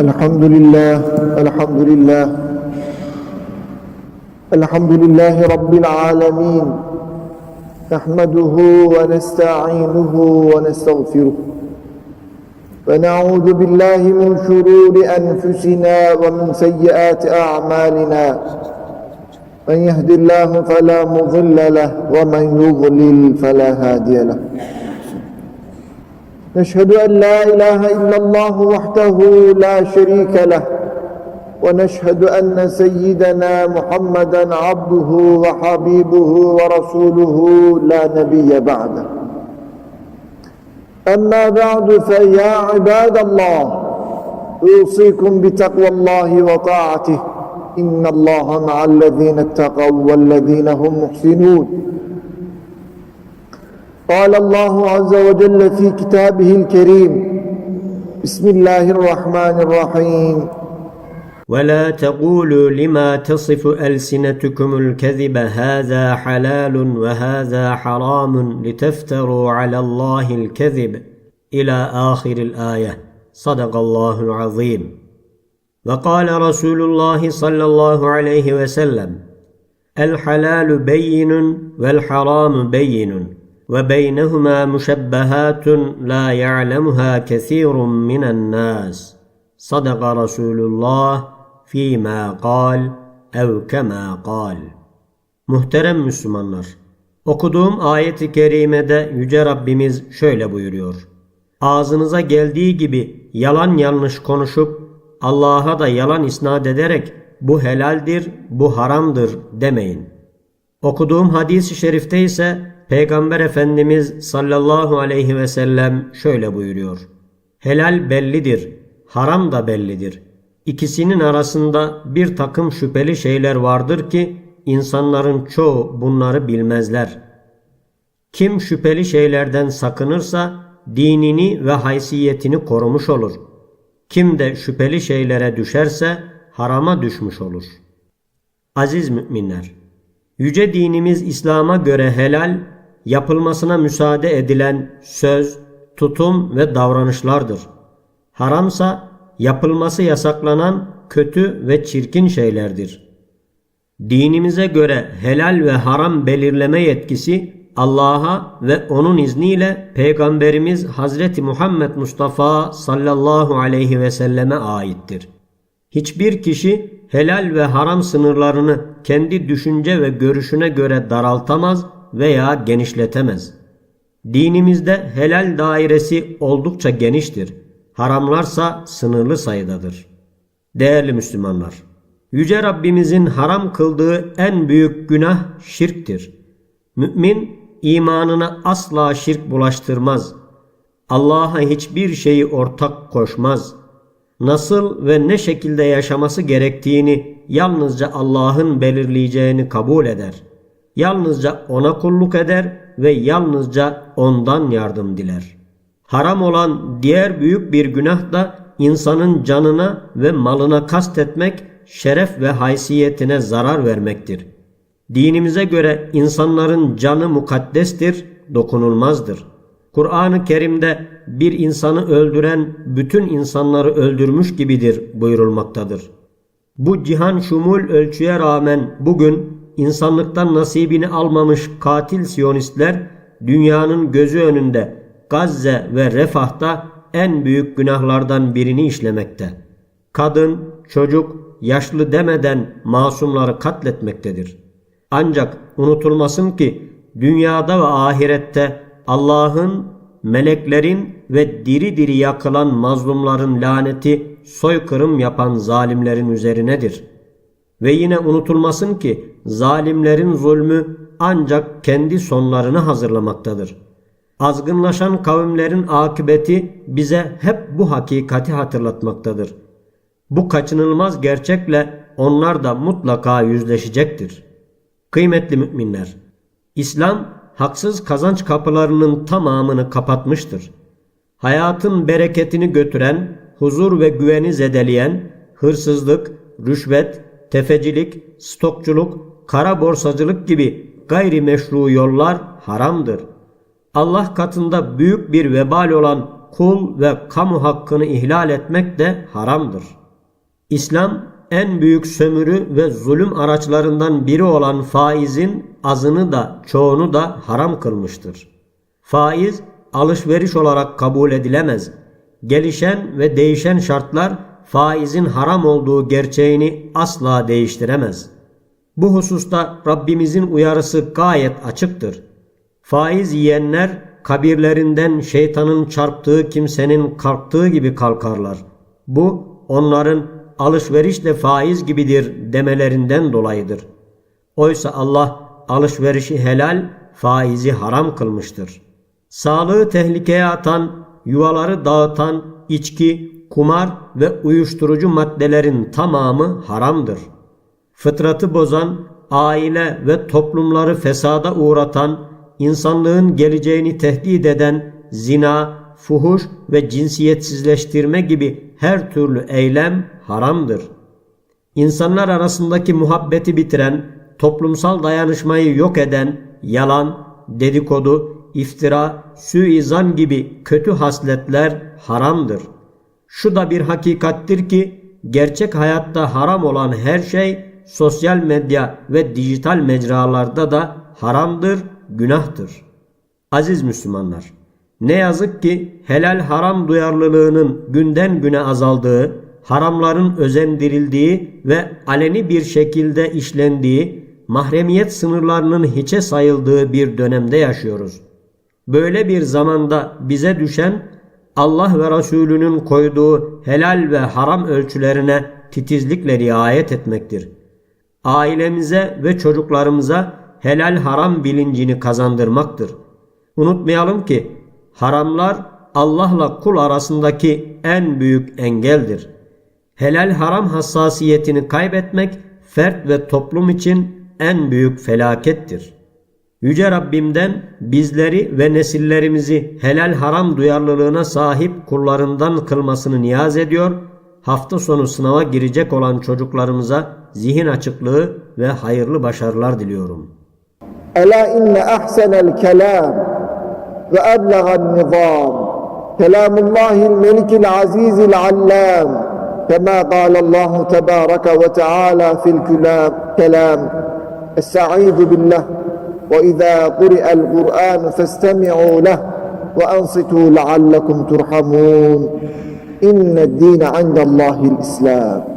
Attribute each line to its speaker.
Speaker 1: الحمد لله الحمد لله. الحمد لله رب العالمين. نحمده ونستعينه ونستغفره. ونعوذ بالله من شرور أنفسنا ومن سيئات أعمالنا. من يهد الله فلا مضل له ومن يضلل فلا هادي له. نشهد أن لا إله إلا الله وحده لا شريك له ونشهد أن سيدنا محمدا عبده وحبيبه ورسوله لا نبي بعده. أما بعد فيا عباد الله أوصيكم بتقوى الله وطاعته. إن الله مع الذين اتقوا والذين هم محسنون. قال الله عز وجل في كتابه الكريم بسم الله الرحمن الرحيم.
Speaker 2: ولا تقولوا لما تصف ألسنتكم الكذب هذا حلال وهذا حرام لتفتروا على الله الكذب إلى آخر الآية. صدق الله العظيم. وقال رسول الله صلى الله عليه وسلم الحلال بين والحرام بين. وبينهما مشبهات لا يعلمها كثير من الناس صدق رسول الله فيما قال ev kema قال Muhterem Müslümanlar, okuduğum ayet-i kerimede Yüce Rabbimiz şöyle buyuruyor. Ağzınıza geldiği gibi yalan yanlış konuşup Allah'a da yalan isnat ederek bu helaldir, bu haramdır demeyin. Okuduğum hadis-i şerifte ise Peygamber Efendimiz sallallahu aleyhi ve sellem şöyle buyuruyor. Helal bellidir, haram da bellidir. İkisinin arasında bir takım şüpheli şeyler vardır ki insanların çoğu bunları bilmezler. Kim şüpheli şeylerden sakınırsa dinini ve haysiyetini korumuş olur. Kim de şüpheli şeylere düşerse harama düşmüş olur. Aziz müminler! Yüce dinimiz İslam'a göre helal, yapılmasına müsaade edilen söz, tutum ve davranışlardır. Haramsa yapılması yasaklanan kötü ve çirkin şeylerdir. Dinimize göre helal ve haram belirleme yetkisi Allah'a ve onun izniyle Peygamberimiz Hazreti Muhammed Mustafa sallallahu aleyhi ve selleme aittir. Hiçbir kişi helal ve haram sınırlarını kendi düşünce ve görüşüne göre daraltamaz veya genişletemez. Dinimizde helal dairesi oldukça geniştir. Haramlarsa sınırlı sayıdadır. Değerli Müslümanlar, Yüce Rabbimizin haram kıldığı en büyük günah şirktir. Mümin imanına asla şirk bulaştırmaz. Allah'a hiçbir şeyi ortak koşmaz. Nasıl ve ne şekilde yaşaması gerektiğini yalnızca Allah'ın belirleyeceğini kabul eder. Yalnızca ona kulluk eder ve yalnızca ondan yardım diler. Haram olan diğer büyük bir günah da insanın canına ve malına kastetmek, şeref ve haysiyetine zarar vermektir. Dinimize göre insanların canı mukaddestir, dokunulmazdır. Kur'an-ı Kerim'de bir insanı öldüren bütün insanları öldürmüş gibidir buyurulmaktadır. Bu cihan şumul ölçüye rağmen bugün insanlıktan nasibini almamış katil siyonistler dünyanın gözü önünde Gazze ve Refah'ta en büyük günahlardan birini işlemekte. Kadın, çocuk, yaşlı demeden masumları katletmektedir. Ancak unutulmasın ki dünyada ve ahirette Allah'ın, meleklerin ve diri diri yakılan mazlumların laneti soykırım yapan zalimlerin üzerinedir. Ve yine unutulmasın ki zalimlerin zulmü ancak kendi sonlarını hazırlamaktadır. Azgınlaşan kavimlerin akıbeti bize hep bu hakikati hatırlatmaktadır. Bu kaçınılmaz gerçekle onlar da mutlaka yüzleşecektir. Kıymetli müminler, İslam haksız kazanç kapılarının tamamını kapatmıştır. Hayatın bereketini götüren, huzur ve güveni zedeleyen, hırsızlık, rüşvet, tefecilik, stokçuluk, kara borsacılık gibi gayrimeşru yollar haramdır. Allah katında büyük bir vebal olan kul ve kamu hakkını ihlal etmek de haramdır. İslam en büyük sömürü ve zulüm araçlarından biri olan faizin azını da çoğunu da haram kılmıştır. Faiz alışveriş olarak kabul edilemez. Gelişen ve değişen şartlar faizin haram olduğu gerçeğini asla değiştiremez. Bu hususta Rabbimizin uyarısı gayet açıktır. Faiz yiyenler kabirlerinden şeytanın çarptığı kimsenin kalktığı gibi kalkarlar. Bu onların alışverişle faiz gibidir demelerinden dolayıdır. Oysa Allah alışverişi helal, faizi haram kılmıştır. Sağlığı tehlikeye atan, yuvaları dağıtan içki, kumar ve uyuşturucu maddelerin tamamı haramdır. Fıtratı bozan, aile ve toplumları fesada uğratan, insanlığın geleceğini tehdit eden zina, fuhuş ve cinsiyetsizleştirme gibi her türlü eylem haramdır. İnsanlar arasındaki muhabbeti bitiren, toplumsal dayanışmayı yok eden yalan, dedikodu, iftira, suizan gibi kötü hasletler haramdır. Şu da bir hakikattir ki gerçek hayatta haram olan her şey sosyal medya ve dijital mecralarda da haramdır, günahtır. Aziz Müslümanlar, ne yazık ki helal haram duyarlılığının günden güne azaldığı, haramların özendirildiği ve aleni bir şekilde işlendiği, mahremiyet sınırlarının hiçe sayıldığı bir dönemde yaşıyoruz. Böyle bir zamanda bize düşen Allah ve Resulünün koyduğu helal ve haram ölçülerine titizlikle riayet etmektir. Ailemize ve çocuklarımıza helal haram bilincini kazandırmaktır. Unutmayalım ki haramlar Allah'la kul arasındaki en büyük engeldir. Helal haram hassasiyetini kaybetmek fert ve toplum için en büyük felakettir. Yüce Rabbimden bizleri ve nesillerimizi helal haram duyarlılığına sahip kullarından kılmasını niyaz ediyor. Hafta sonu sınava girecek olan çocuklarımıza zihin açıklığı ve hayırlı başarılar diliyorum.
Speaker 1: ألا إن أحسن الكلام وأبلغ النظام كلام الله الملك العزيز العلام كما قال الله تبارك وتعالى في الكلام كلام استعيذ بالله وإذا قرئ القرآن فاستمعوا له وأنصتوا لعلكم ترحمون. إن الدين عند الله الإسلام.